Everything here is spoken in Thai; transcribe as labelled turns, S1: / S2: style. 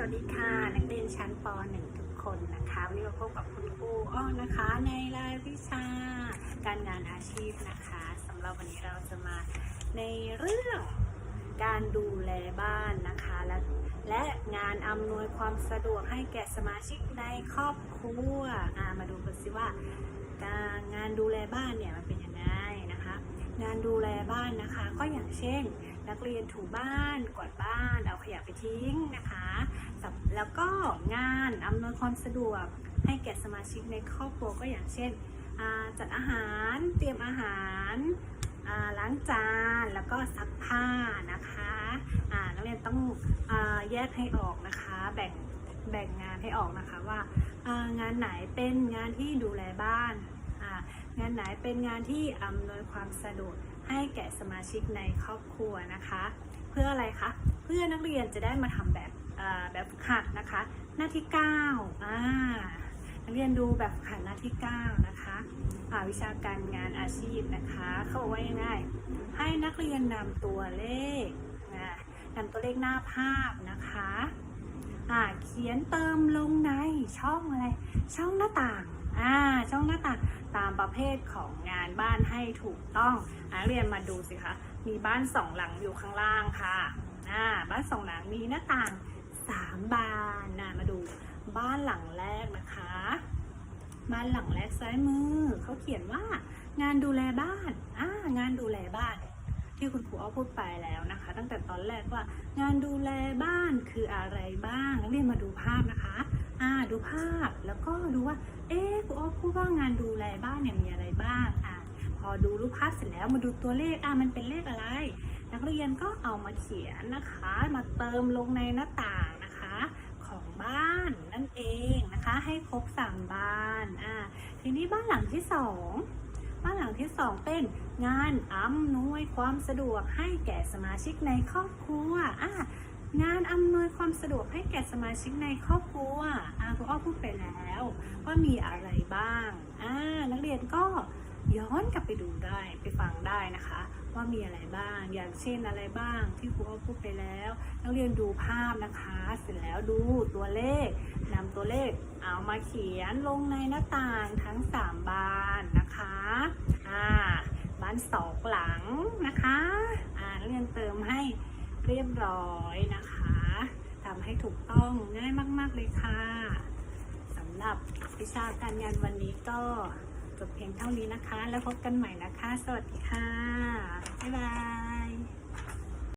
S1: สวัสดีค่ะนักเรียนชั้นป .1 ทุกคนนะคะวันนี้มาพบกับคุณครูอ้อนะคะ ในรายวิชาการงานอาชีพนะคะสำหรับวันนี้เราจะมาในเรื่องการดูแลบ้านนะคะ และและงานอำนวยความสะดวกให้แก่สมาชิกในครอบครัวมาดูกันสิว่า การงานดูแลบ้านเนี่ยมันเป็นยังไงนะคะ งานดูแลบ้านนะคะ ก็อย่างเช่น นักเรียนถูบ้านกวาดบ้านเอาขยะไปทิ้งนะคะ แล้วก็งานอำนวยความสะดวกให้แก่สมาชิกในครอบครัวก็อย่างเช่น จัดอาหารเตรียมอาหารล้างจานแล้วก็ซักผ้านะคะนักเรียนต้องอแยกให้ออกนะคะ แบ่งแบ่งงานให้ออกนะคะว่างานไหนเป็นงานที่ดูแลบ้าน งานไหนเป็นงานที่อำนวยความสะดวกให้แก่สมาชิกในครอบครัวนะคะ เพื่ออะไรคะ เพื่อนักเรียนจะได้มาทำแบบ แบบฝึกหัดนะคะ หน้าที่9อ่านักเรียนดูแบบฝึกหัดหน้าที่ 9 นะคะอ่าวิชาการงานอาชีพนะคะ เขาบอกว่ายังไงให้นักเรียนนำตัวเลขนะนำตัวเลขหน้าภาพนะคะอ่าเขียนเติมลงในช่องอะไร ช่องหน้าต่างอ่าช่องหน้าต่างตามประเภทของงานบ้านให้ถูกต้องนักเรียนมาดูสิคะ มีบ้านสองหลังอยู่ข้างล่างค่ะอ่าบ้านสองหลังมีหน้าต่าง สามบานนะมาดูบ้านหลังแรกนะคะ บ้านหลังแรกซ้ายมือเขาเขียนว่า งานดูแลบ้านอ่างานดูแลบ้าน ที่คุณครูอ้อพูดไปแล้วนะคะ ตั้งแต่ตอนแรกว่า งานดูแลบ้านคืออะไรบ้างนักเรียนมาดูภาพนะคะอ่าดูภาพแล้วก็ดูว่า เอ๊ะครูอ้อพูดว่างานดูแลบ้านเนี่ยมีอะไรบ้างอ่าพอดูรูปภาพเสร็จแล้วมาดูตัวเลขอะมันเป็นเลขอะไร นักเรียนก็เอามาเขียนนะคะ มาเติมลงในหน้าต่าง บ้านนั่นเองนะคะ ให้ครบสามบ้านอะทีนี้บ้านหลังที่สองบ้านหลังที่สองเป็นงานอำนวยความสะดวกให้แก่สมาชิกในครอบครัวอะงานอำนวยความสะดวกให้แก่สมาชิกในครอบครัวอะครูอ้อพูดไปแล้วว่ามีอะไรบ้างอ่านักเรียนก็ย้อนกลับไปดูได้ไปฟังได้นะคะ ว่ามีอะไรบ้าง อย่างเช่นอะไรบ้างที่ครูอ้อพูดไปแล้ว นักเรียนดูภาพนะคะ เสร็จแล้วดูตัวเลขนำตัวเลขเอามาเขียนลงในหน้าต่างทั้ง 3 บานนะคะอ่าบ้านสองหลังนะคะอ่านเรียนเติมให้เรียบร้อยนะคะทำให้ถูกต้องง่ายมาก ๆ เลยค่ะสำหรับวิชาการงานวันนี้ก็ จบเพียงเท่านี้นะคะ แล้วพบกันใหม่นะคะ สวัสดีค่ะ บ๊ายบาย